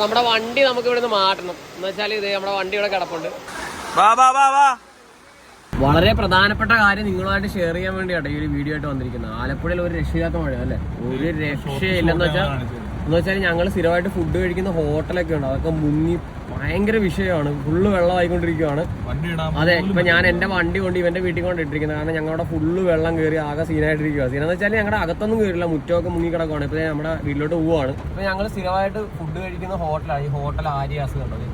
നമ്മുടെ വണ്ടി നമുക്ക് ഇവിടുന്ന് മാറ്റണം. എന്ന് വെച്ചാൽ ഇത് നമ്മുടെ വണ്ടി ഇവിടെ കിടപ്പുണ്ട്. വാ വാ വാ വാ. വളരെ പ്രധാനപ്പെട്ട കാര്യം നിങ്ങളുമായിട്ട് ഷെയർ ചെയ്യാൻ വേണ്ടിയാണ് ഈ ഒരു വീഡിയോ ആയിട്ട് വന്നിരിക്കുന്നത്. ആലപ്പുഴയിൽ ഒരു രക്ഷയില്ലാത്ത മഴ അല്ലേ? ഒരു രക്ഷയില്ലെന്ന് വെച്ചാൽ എന്ന് വെച്ചാൽ ഞങ്ങൾ സ്ഥിരമായിട്ട് ഫുഡ് കഴിക്കുന്ന ഹോട്ടലൊക്കെ ഉണ്ട്. അതൊക്കെ മുങ്ങി ഭയങ്കര വിഷയമാണ്. ഫുള്ള് വെള്ളമായിക്കൊണ്ടിരിക്കുകയാണ് അതെ ഇപ്പൊ ഞാൻ എന്റെ വണ്ടി കൊണ്ട് ഇവന്റെ വീട്ടിൽ കൊണ്ട് ഇട്ടിരിക്കുന്നത് കാരണം ഞങ്ങളുടെ ഫുള്ള് വെള്ളം കയറി ആകെ സീനായിട്ടിരിക്കുക സീനെന്ന് വെച്ചാൽ ഞങ്ങളുടെ അകത്തൊന്നും കയറില്ല മുറ്റമൊക്കെ മുങ്ങി കിടക്കുവാണ് ഇപ്പൊ നമ്മുടെ വീട്ടിലോട്ട് പോവാണ്. ഇപ്പൊ ഞങ്ങൾ സ്ഥിരമായിട്ട് ഫുഡ് കഴിക്കുന്ന ഹോട്ടലാണ് ഈ ഹോട്ടൽ ആര്യാസ് കണ്ടത്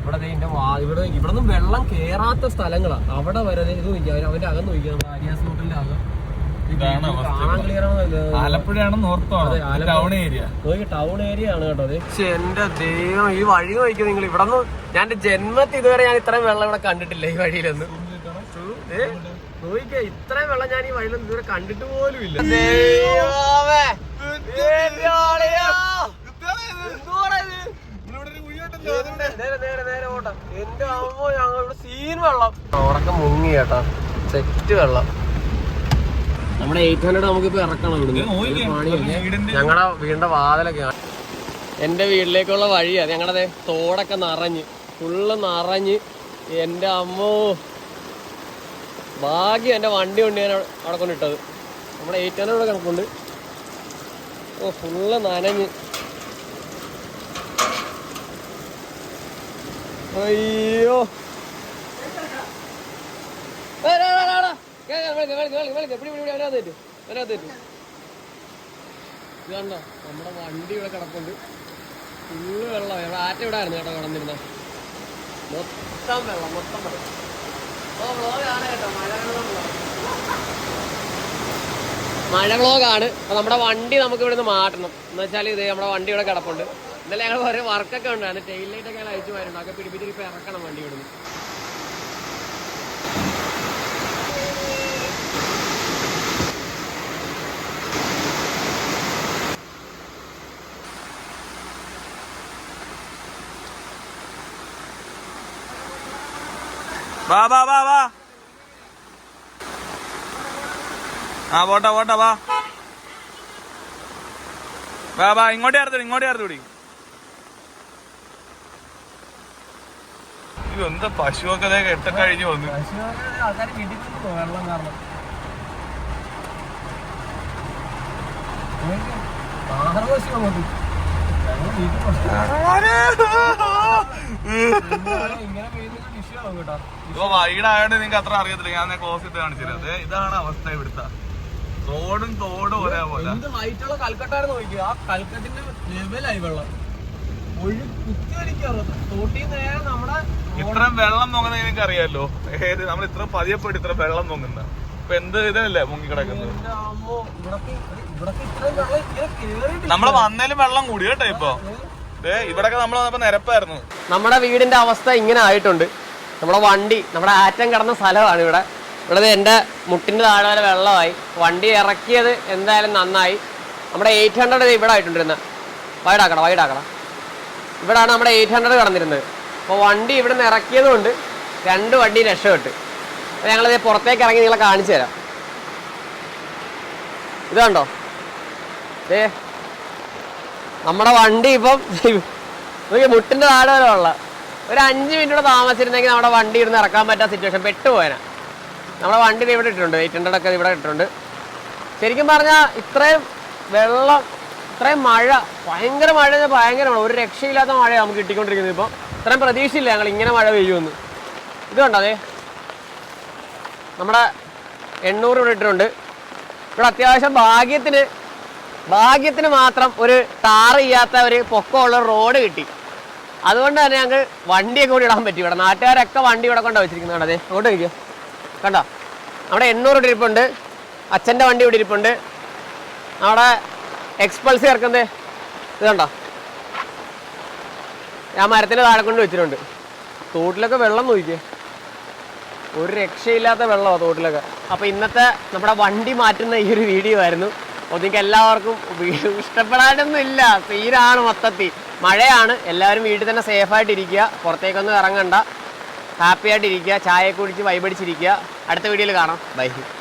ഇവിടെ ഇതിന്റെ ഇവിടെ ഇവിടെ നിന്നും വെള്ളം കയറാത്ത സ്ഥലങ്ങളാണ് അവിടെ വരെ ഇത് നോക്കിയാൽ അവന്റെ അകം നോക്കിയാൽ നമ്മുടെ ആര്യാസ് ഹോട്ടലിന്റെ അകം ഇതാണ് അവസ്ഥ ആലപ്പുഴയാണ്. ടൗൺ ഏരിയ ടൗൺ ഏരിയ ആണ് കേട്ടോ പക്ഷെ എന്റെ ദൈവം ഈ വഴി നോക്കി നിങ്ങൾ ഇവിടെ നിന്ന് ഞാൻ എന്റെ ജന്മത്തിൽ ഇതുവരെ ഞാൻ ഇത്രയും വെള്ളം ഇവിടെ കണ്ടിട്ടില്ല ഈ വഴിയിലൊന്നും? നോക്കിക്കേ ഇത്രയും വെള്ളം ഞാൻ ഈ വഴിയിലൊന്നും ഇതുവരെ കണ്ടിട്ട് പോലും ഇല്ല. എന്റെ അമ്മ ഞങ്ങൾ ഇവിടെ സീൻ വെള്ളം. ഉറക്കം മുങ്ങി കേട്ടാ സെറ്റ് വെള്ളം. നമ്മുടെ എയ്റ്റ് ഹൺഡ്രഡ് ഇപ്പൊ ഇറക്കണം ഇവിടുന്ന്. പണിയില്ലേ? ഞങ്ങളുടെ വീടിന്റെ വാതിലൊക്കെ. എന്റെ വീട്ടിലേക്കുള്ള വഴിയാ. ഞങ്ങളുടെ തോടൊക്കെ നിറഞ്ഞ്. ഫുള്ള് നിറഞ്ഞ്. എന്റെ അമ്മോ. ഭാഗ്യം എന്റെ വണ്ടി കൊണ്ട് ഞാൻ അവിടെ- അവിടെ കൊണ്ടിട്ടത്. നമ്മുടെ എയ്റ്റ് ഹൺഡ്രഡ് കണക്കുണ്ട്. ഓ ഫുള്ള് നനഞ്ഞ്. അയ്യോ. ഏ, ഡാ, ഡാ, ഡാ, ഡാ. കേ, കേ, വിളിക്ക്, വിളിക്ക്, വിളിക്ക്, വിളിക്ക്. പിടി, അതിനകത്ത് കയറ്റ്. അതിനകത്ത്. ഇത് കണ്ടോ? നമ്മുടെ വണ്ടി ഇവിടെ കിടപ്പുണ്ട്. ഫുള്ള് വെള്ളം. ഇവിടെ ആറ്റ ഇവിടെ ആയിരുന്നു കേട്ടോ കിടന്നിരുന്ന മൊത്തം വെള്ളം മൊത്തം വെള്ളം. ഓ വ്ളോഗാണ് കേട്ടോ. മഴ മഴ വ്ളോഗാണ് അപ്പൊ നമ്മുടെ വണ്ടി നമുക്ക് ഇവിടെ നിന്ന് മാറ്റണം. എന്ന് വെച്ചാൽ ഇത് നമ്മുടെ വണ്ടി ഇവിടെ കിടപ്പുണ്ട്. ഇന്നലെ ഞങ്ങൾ ഓരോ വർക്കൊക്കെ ഉണ്ടായിരുന്നു. ടെയിൽ ലൈറ്റ് ഒക്കെ അയച്ചു വരുന്നുണ്ട് അതൊക്കെ പിടിപ്പിച്ചിട്ട് ഇപ്പൊ ഇറക്കണം വണ്ടി ഇവിടുന്ന്. വാ വാ വാ വാ. ആ പോട്ടെ പോട്ടെ വാ. വാ വാ ഇങ്ങോട്ടേ ഇങ്ങോട്ടേ അടുത്തോടി കൂടി എന്താ പശുവൊക്കെ കെട്ടൊക്കെ കഴിഞ്ഞു വന്നു. ഇങ്ങനെ പെയ്യുന്ന വിഷയമാവും കേട്ടോ ഇപ്പൊ വൈഡായോണ്ട് നിങ്ങക്ക് അത്ര അറിയത്തില്ല. ഞാൻ ക്ലോസ് ചെയ്ത് കാണിച്ചില്ല ഇതാണ് അവസ്ഥ ഇവിടുത്തെ. റോഡും തോടും ഒരേപോലെ. എന്ത് ആ കൽക്കട്ടിന്റെ ലെവലായി വെള്ളം. ഒഴി തോട്ടിൽ നേരെ നമ്മുടെ ഇത്രയും വെള്ളം പൊങ്ങുന്ന നിങ്ങൾക്ക് അറിയാലോ. ഏത് നമ്മൾ ഇത്ര പതിയപ്പെട്ട് ഇത്ര വെള്ളം പൊങ്ങുന്ന. ഇപ്പൊ എന്ത് ഇതല്ലേ മുങ്ങി കിടക്കുന്നത് എന്റെ അമ്മോ ഇവിടൊക്കെ ഇവിടൊക്കെ ഇത്രയും വെള്ളം ഇങ്ങനെ കേറിയിട്ടില്ല. നമ്മൾ വന്നേലും വെള്ളം കൂടി കേട്ടോ ഇപ്പൊ? ഇവിടൊക്കെ നമ്മൾ വന്നപ്പോ നിരപ്പായിരുന്നു. നമ്മുടെ വീടിന്റെ അവസ്ഥ ഇങ്ങനെ ആയിട്ടുണ്ട്. നമ്മുടെ വണ്ടി നമ്മുടെ ആറ്റം കിടന്ന സ്ഥലമാണ് ഇവിടെ. ഇവിടെ എന്റെ മുട്ടിന്റെ താഴെ വരെ വെള്ളമായി. വണ്ടി ഇറക്കിയത് എന്തായാലും നന്നായി. നമ്മുടെ എയ്റ്റ് ഹൺഡ്രഡ് ഇവിടെ ആയിട്ടുണ്ടിരുന്നത് വൈഡാക്കണം വൈഡാക്കണം ഇവിടാണ് നമ്മുടെ എയ്റ്റ് ഹൺഡ്രഡ് കിടന്നിരുന്നത്. അപ്പോൾ വണ്ടി ഇവിടെ നിന്ന് ഇറക്കിയത് കൊണ്ട് രണ്ട് വണ്ടി രക്ഷപ്പെട്ട്. അപ്പോൾ ഞങ്ങളിത് പുറത്തേക്ക് ഇറങ്ങി നിങ്ങളെ കാണിച്ചു തരാം. ഇത് ഏ നമ്മുടെ വണ്ടി ഇപ്പം മുട്ടിന്റെ താഴെ വരെ ഉള്ള ഒരു അഞ്ച് മിനിറ്റ് കൂടെ താമസിച്ചിരുന്നെങ്കിൽ നമ്മുടെ വണ്ടി ഇരുന്ന് ഇറക്കാൻ പറ്റാത്ത സിറ്റുവേഷൻ പെട്ടുപോയന. നമ്മുടെ വണ്ടി ഇവിടെ ഇട്ടിട്ടുണ്ട്. എയ്റ്റ് ഹൺഡ്രഡ് ഒക്കെ ഇവിടെ ഇട്ടിട്ടുണ്ട്. ശരിക്കും പറഞ്ഞാൽ ഇത്രയും വെള്ളം ഇത്രയും മഴ ഭയങ്കര മഴ ഭയങ്കര മഴ. ഒരു രക്ഷയില്ലാത്ത മഴയാണ് നമുക്ക് കിട്ടിക്കൊണ്ടിരിക്കുന്നത് ഇപ്പോൾ ഇത്രയും പ്രതീക്ഷയില്ല ഞങ്ങൾ ഇങ്ങനെ മഴ പെയ്യുമെന്ന് ഇത് കണ്ടോ അതെ നമ്മുടെ എണ്ണൂറ് ഇവിടെ ഇട്ടിട്ടുണ്ട്. ഇവിടെ അത്യാവശ്യം ഭാഗ്യത്തിന് ഭാഗ്യത്തിന് മാത്രം ഒരു ടാർ ചെയ്യാത്ത ഒരു പൊക്കമുള്ള റോഡ് കിട്ടി. അതുകൊണ്ട് തന്നെ ഞങ്ങൾ വണ്ടിയൊക്കെ കൂടി ഇടാൻ പറ്റി. ഇവിടെ നാട്ടുകാരൊക്കെ വണ്ടി ഇവിടെ കൊണ്ടാ വെച്ചിരിക്കുന്നത് അതെ അങ്ങോട്ട് നിൽക്കുക കണ്ടോ? നമ്മുടെ എണ്ണൂറ് ഇവിടെ ഇരിപ്പുണ്ട്. അച്ഛന്റെ വണ്ടി ഇവിടെ ഇരിപ്പുണ്ട്. നമ്മുടെ എക്സ്പൾസ് ചേർക്കുന്നത് ഇത് കണ്ടോ? ഞാൻ മരത്തിന്റെ താഴെ കൊണ്ട് വെച്ചിട്ടുണ്ട്. തോട്ടിലൊക്കെ വെള്ളം നോക്കിക്കേ. ഒരു രക്ഷയില്ലാത്ത വെള്ളമാണ് തോട്ടിലൊക്കെ. അപ്പോൾ ഇന്നത്തെ നമ്മുടെ വണ്ടി മാറ്റുന്ന ഈ ഒരു വീഡിയോ ആയിരുന്നു. അപ്പോൾ എല്ലാവർക്കും ഇഷ്ടപ്പെടാനൊന്നും ഇല്ല തീരാണ് മൊത്തത്തിൽ. മഴയാണ്. എല്ലാവരും വീട്ടിൽ തന്നെ സേഫായിട്ട് ഇരിക്കുക പുറത്തേക്കൊന്നും ഇറങ്ങണ്ട. ഹാപ്പി ആയിട്ട് ഇരിക്കുക ചായ കുടിച്ച് വൈബടിച്ചിരിക്കുക അടുത്ത വീഡിയോയിൽ കാണാം. ബൈ